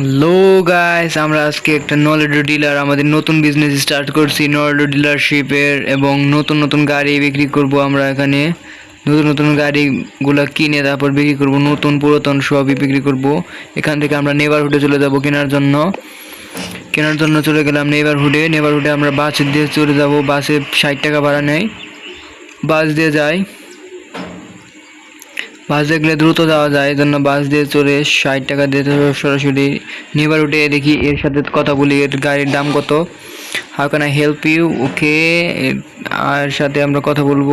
Hello guys আমরা আজকে একটা নলেডো ডিলার আমাদের নতুন বিজনেস স্টার্ট করছি নলেডো ডিলারশিপের এবং নতুন নতুন গাড়ি বিক্রি করব আমরা এখানে। নতুন নতুন গাড়িগুলো কিনে তারপর বিক্রি করব, নতুন, পুরাতন সবই বিক্রি করব। এখান থেকে আমরা নেবারহুডে চলে যাব কেনার জন্য। কেনার জন্য চলে গেলাম নেবারহুডে নেবারহুডে আমরা বাসে দিয়ে চলে যাব, বাসে ষাট টাকা ভাড়া নেয়। বাস দিয়ে যাই। বাস দেখলে দ্রুত যাওয়া যায় এই জন্য বাস দিয়ে চলে ষাট টাকা দিয়ে সরাসরি নিবার উঠে দেখি এর সাথে কথা বলি, এর গাড়ির দাম কত? How can I help you okay আর সাথে আমরা কথা বলব।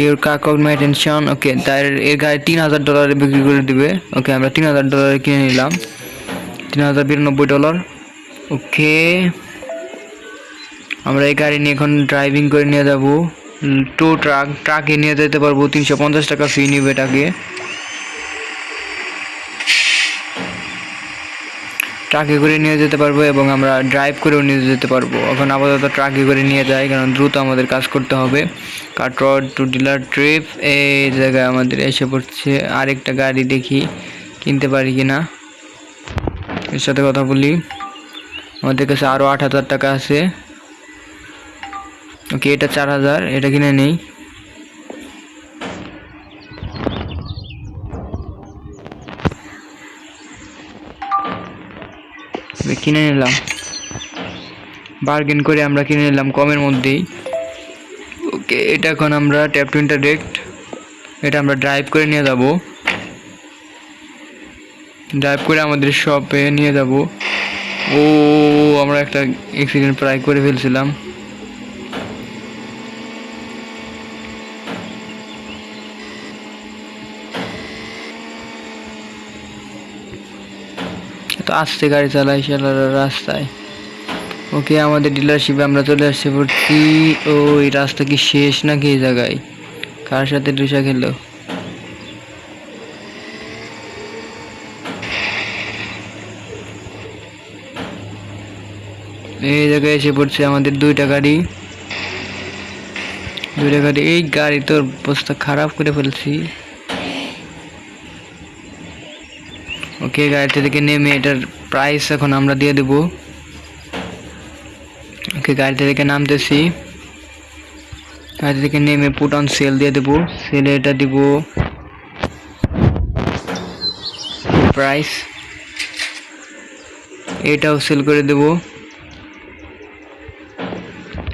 ইউর কাক অফ মাই টেনশন ওকে তার, এর গাড়ি তিন হাজার ডলারে বিক্রি করে দিবে। ওকে আমরা তিন হাজার ডলারে কিনে নিলাম। তিন হাজার বিরানব্বই ডলার ওকে আমরা এই গাড়ি নিয়ে এখন ড্রাইভিং করে নিয়ে যাব। টু ট্রাক, ট্রাকে নিয়ে যেতে পারব, তিনশো পঞ্চাশ টাকা ফি নিবে এটাকে ট্রাকে করে নিয়ে যেতে পারব এবং আমরা ড্রাইভ করেও নিয়ে যেতে পারব। এখন আপাতত ট্রাকে করে নিয়ে যাই, কারণ দ্রুত আমাদের কাজ করতে হবে। কাটরড টু ডিলার ট্রিপ এই জায়গায় আমাদের এসে পড়ছে। আরেকটা গাড়ি দেখি, কিনতে পারি কি না এর সাথে কথা বলি। আমাদের কাছে আরও আট হাজার টাকা আছে। ওকে, এটা চার হাজার, এটা কিনে নেই। কিনে নিলাম। বার্গেন করে আমরা কিনে নিলাম কমের মধ্যেই। ওকে, এটা এখন আমরা ট্যাপ টু ইন্টারডেক্ট এটা আমরা ড্রাইভ করে নিয়ে যাব। ড্রাইভ করে আমাদের শপে নিয়ে যাব। ও, আমরা একটা অ্যাক্সিডেন্ট প্রায় করে ফেলছিলাম। তো আস্তে গাড়ি চালাই সেলার রাস্তায়। ওকে আমাদের ডিলারশিপে আমরা চলে আসছি পড়ছি ও এই রাস্তা কি শেষ নাকি এই জায়গায়? কার সাথে ডুসা খেলো? এই জায়গায় এসে পড়ছে আমাদের দুইটা গাড়ি। দুইটা গাড়ি, এই গাড়ি তোর অবস্থা খারাপ করে ফেলছি। ওকে গাড়িতে থেকে নেমে এটার প্রাইস এখন আমরা দিয়ে দেব। ওকে গাড়িতে থেকে নামতেছি। গাড়ি থেকে নেমে পুট অন সেল দিয়ে দেবো। সেলে এটা দিব প্রাইস এটাও সেল করে দেব।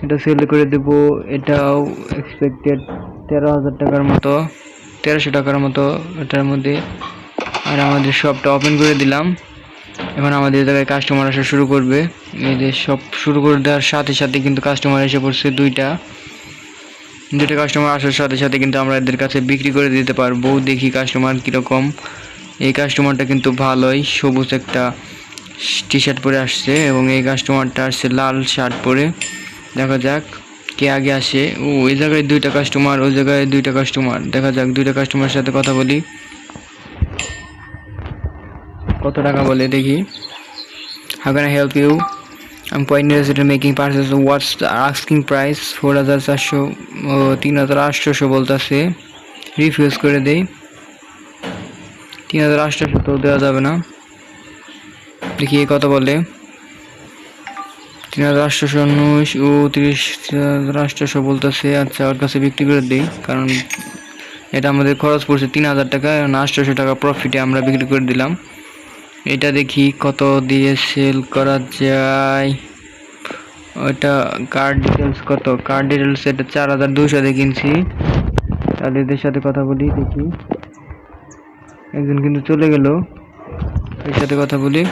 এটা সেল করে দেব, এটাও এক্সপেক্টেড তেরো হাজার টাকার মতো, তেরোশো টাকার মতো এটার মধ্যে। আর আমাদের শপটা ওপেন করে দিলাম। এখন আমাদের জায়গায় কাস্টমার আসা শুরু করবে। এই যে সব শুরু করে দেওয়ার সাথে সাথে কিন্তু কাস্টমার এসে পড়ছে দুইটা। দুইটা কাস্টমার আসার সাথে সাথে কিন্তু আমরা এদের কাছে বিক্রি করে দিতে পারব। দেখি কাস্টমার কীরকম। এই কাস্টমারটা কিন্তু ভালোই। সবুজ একটা টি শার্ট পরে আসছে এবং এই কাস্টমারটা আসছে লাল শার্ট পরে। দেখা যাক কে আগে আসে। ও ওই জায়গায় দুইটা কাস্টমার ওই জায়গায় দুইটা কাস্টমার দেখা যাক দুইটা কাস্টমারের সাথে কথা বলি। কত টাকা বলে দেখি? How can I help you আমি point university making purchase what's asking price four হাজার চারশো তিন হাজার আটশোশো বলতেছে। রিফিউজ করে দেই। তিন হাজার আটশোশো তো দেওয়া যাবে না। দেখি এ কত বলে। তিন হাজার আটশোশো উনিশ ও তিরিশ তিন হাজার আটশোশো বলতেছে। আচ্ছা ওর কাছে বিক্রি করে দিই, কারণ এটা আমাদের খরচ পড়ছে তিন হাজার টাকা। আটশোশো টাকা প্রফিটে আমরা বিক্রি করে দিলাম। এটা দেখি কত দিয়ে সেল করা যায়। ওটা কার্ড ডিটেলস কত? কার্ড ডিটেলস এটা চার হাজার দুশো দিয়ে কিনছি। তাদের সাথে কথা বলি দেখি। একজন কিন্তু চলে গেল। এর সাথে কথা বলি।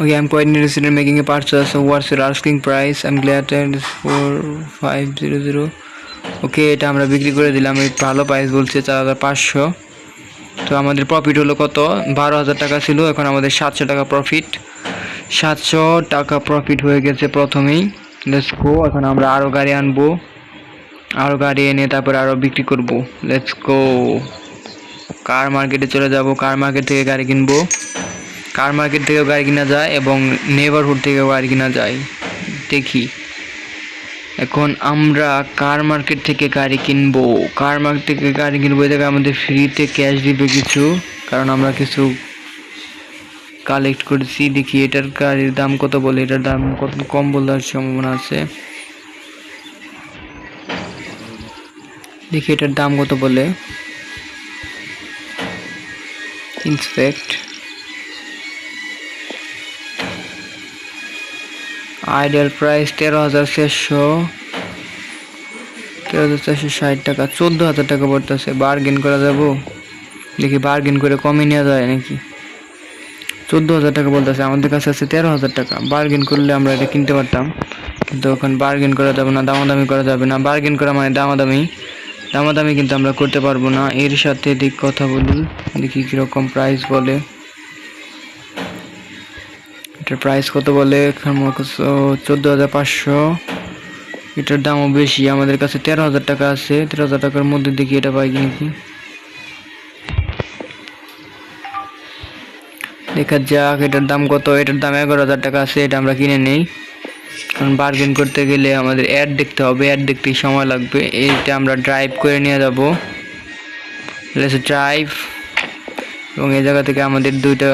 Okay, I'm quite interested in making a purchase. So, what's your asking four five zero zero. ওকে এটা আমরা বিক্রি করে দিলাম এই ভালো প্রাইস বলছে চার হাজার পাঁচশো। তো আমাদের প্রফিট হলো কত? বারো হাজার টাকা ছিল, এখন আমাদের সাতশো টাকা প্রফিট সাতশো টাকা প্রফিট হয়ে গেছে প্রথমেই। লেটস গো এখন আমরা আরও গাড়ি আনব। আরও গাড়ি এনে তারপরে আরও বিক্রি করব। লেটস গো কার মার্কেটে চলে যাব। কার মার্কেট থেকে গাড়ি কিনবো। কার মার্কেট থেকেও গাড়ি কিনা যায় এবং নেবারহুড থেকেও গাড়ি কিনা যায়। দেখি। এখন আমরা কার মার্কেট থেকে গাড়ি কিনবো। কার মার্কেট থেকে গাড়ি কিনবো, এই জায়গায় আমাদের ফ্রিতে ক্যাশ দিবে কিছু, কারণ আমরা কিছু কালেক্ট করেছি। দেখি এটার গাড়ির দাম কত বলে, এটার দাম কত, কম বলার সম্ভাবনা আছে। দেখি এটার দাম কত বলে। ইন্সপেক্ট আইডিয়াল প্রাইস তেরো হাজার চারশো। তেরো হাজার চারশো ষাট টাকা। চোদ্দ হাজার টাকা পড়তেছে। বার্গেন করা যাব। দেখি বার্গেন করে কমে নেওয়া যায় নাকি? চোদ্দ হাজার টাকা বলতেছে আমাদের কাছে আছে তেরো হাজার টাকা। বার্গেন করলে আমরা এটা কিনতে পারতাম। কিন্তু এখন বার্গেন করা যাবে না, দামাদামি করা যাবে না। বার্গেন করা মানে দামাদামি। দামাদামি কিন্তু আমরা করতে পারব না। এর সাথে দিক কথা বলি। দেখি কীরকম প্রাইস বলে। এটার প্রাইস কত বলে? চোদ্দ হাজার পাঁচশো। এটার দামও বেশি, আমাদের কাছে তেরো হাজার টাকা আছে। তেরো হাজার টাকার মধ্যে দেখি এটা পাই নাকি দেখা যাক, এটার দাম কত? এটার দাম এগারো হাজার টাকা আছে, এটা আমরা কিনে নেই। কারণ বার্গেন করতে গেলে আমাদের অ্যাড দেখতে হবে। অ্যাড দেখতে সময় লাগবে। এইটা আমরা ড্রাইভ করে নিয়ে যাব। ড্রাইভ এবং এই জায়গা থেকে আমাদের দুইটা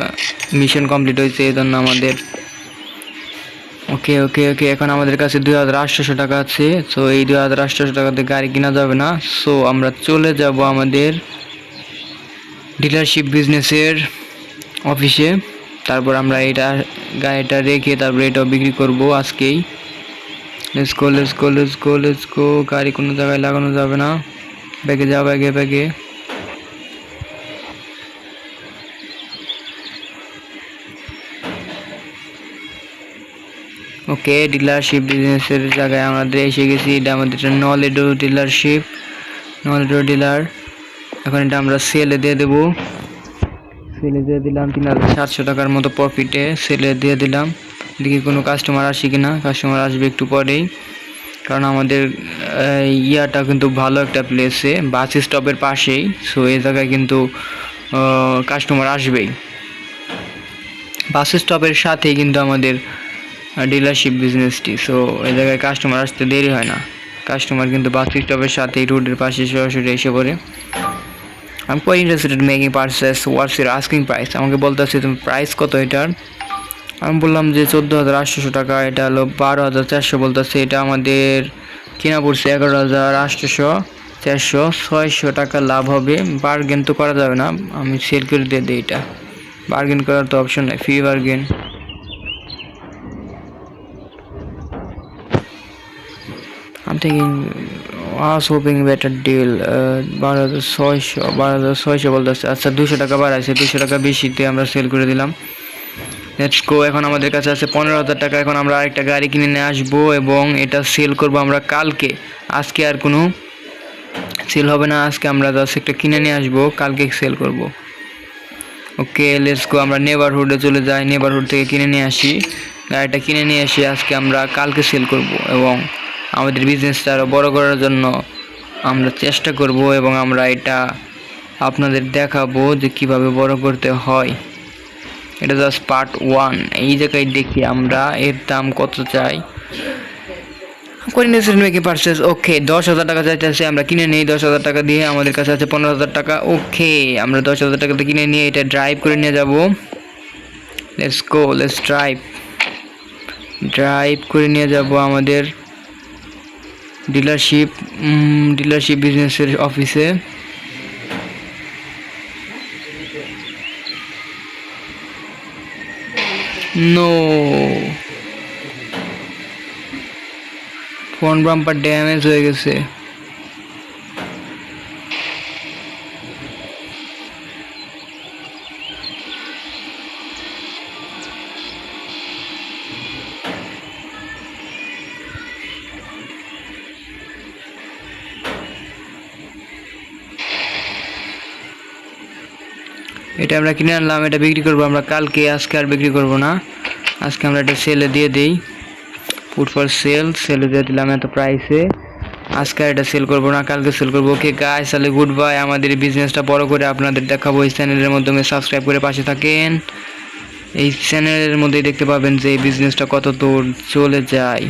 মিশন কমপ্লিট হয়েছে, এই জন্য আমাদের ওকে ওকে ওকে এখন আমাদের কাছে দুই হাজার আটশোশো টাকা আছে। সো এই দুই হাজার আটশোশো টাকাতে গাড়ি কেনা যাবে না। সো আমরা চলে যাব আমাদের ডিলারশিপ বিজনেসের অফিসে তারপর আমরা এটা গাড়িটা রেখে তারপর এটাও বিক্রি করব আজকেই। লেটস গো লেটস গো গাড়ি কোনো জায়গায় লাগানো যাবে না। ব্যাগে যাও ব্যাগে ব্যাগে ওকে ডিলারশিপ বিজনেসের জায়গায় আমাদের এসে গেছি। এটা আমাদের নলেডো ডিলারশিপ নলেডো ডিলার এখন এটা আমরা সেলে দিয়ে দেবো। সেলে দিয়ে দিলাম তিন হাজার সাতশো টাকার মতো প্রফিটে সেলে দিয়ে দিলাম। দেখি কোনো কাস্টমার আসে কি না কাস্টমার আসবে একটু পরেই। কারণ আমাদের ইয়াটা কিন্তু ভালো একটা প্লেসে বাস স্টপের পাশেই। সো এই জায়গায় কিন্তু কাস্টমার আসবেই। বাস স্টপের সাথেই কিন্তু আমাদের ডিলারশিপ বিজনেসটি সো এই জায়গায় কাস্টমার আসতে দেরি হয় না। কাস্টমার কিন্তু বাস স্টপের সাথেই রোডের পাশে সরাসরি এসে পড়ে। আমি quite interested making purchase what's your asking price আমাকে বলতেছে, তুমি প্রাইস কত এটার? আমি বললাম যে চোদ্দ হাজার আটশোশো টাকা, এটা হলো বারো হাজার চারশো বলতেছে। এটা আমাদের কেনা পড়ছে এগারো হাজার আটশোশো, চারশো, ছয়শো টাকা লাভ হবে। বার্গেন তো করা যাবে না। আমি সেল করে দিয়ে দিই এটা। বার্গেন করার তো অপশন নেই free bargain thinking I was hoping better deal বারো হাজার ছয়শো, বারো হাজার ছয়শো বলতেছে আচ্ছা দুশো টাকা বাড়াইছে দুশো টাকা বেশিতে আমরা সেল করে দিলাম। লেটস গো এখন আমাদের কাছে আছে পনেরো হাজার টাকা। এখন আমরা আরেকটা গাড়ি কিনে নিয়ে আসব এবং এটা সেল করব আমরা কালকে। আজকে আর কোনো সেল হবে না, আজকে আমরা জাস্ট একটা কিনে নিয়ে আসব, কালকে সেল করব। ওকে লেটস গো আমরা নেবারহুডে চলে যাই নেবারহুড থেকে কিনে নিয়ে আসি। গাড়িটা কিনে নিয়ে এসে আজকে আমরা কালকে সেল করব এবং আমাদের বিজনেসটা আরও বড় করার জন্য আমরা চেষ্টা করব এবং আমরা এটা আপনাদের দেখাবো যে কীভাবে বড় করতে হয়। এটা জাস্ট পার্ট ওয়ান এই জায়গায় দেখি আমরা এর দাম কত চাই। কোরিনেশন মেকে পারচেস ওকে দশ হাজার টাকা চাইতেছে, আমরা কিনে নিই। দশ হাজার টাকা দিয়ে আমাদের কাছে আছে পনেরো হাজার টাকা ওকে আমরা দশ হাজার টাকাতে কিনে নিয়ে এটা ড্রাইভ করে নিয়ে যাব। Let's go let's drive drive করে নিয়ে যাব আমাদের ডিলারশিপ ডিলারশিপ বিজনেসের অফিসে নো ফোন বাম্পার ড্যামেজ হয়ে গেছে। এটা আমরা কিনে আনলাম, এটা বিক্রি করব আমরা কালকে, আজকে আর বিক্রি করব না। আজকে আমরা এটা সেলে দিয়ে দিই। ফুড ফর সেল সেলে দিয়ে দিলাম এত প্রাইসে আজকে এটা সেল করব না, কালকে সেল করব। ওকে গাইস তাহলে গুড বাই আমাদের বিজনেসটা বড় করে আপনাদের দেখাবো। এই চ্যানেলের মাধ্যমে সাবস্ক্রাইব করে পাশে থাকেন। এই চ্যানেলের মধ্যেই দেখতে পাবেন যে এই বিজনেসটা কত দূর চলে যায়।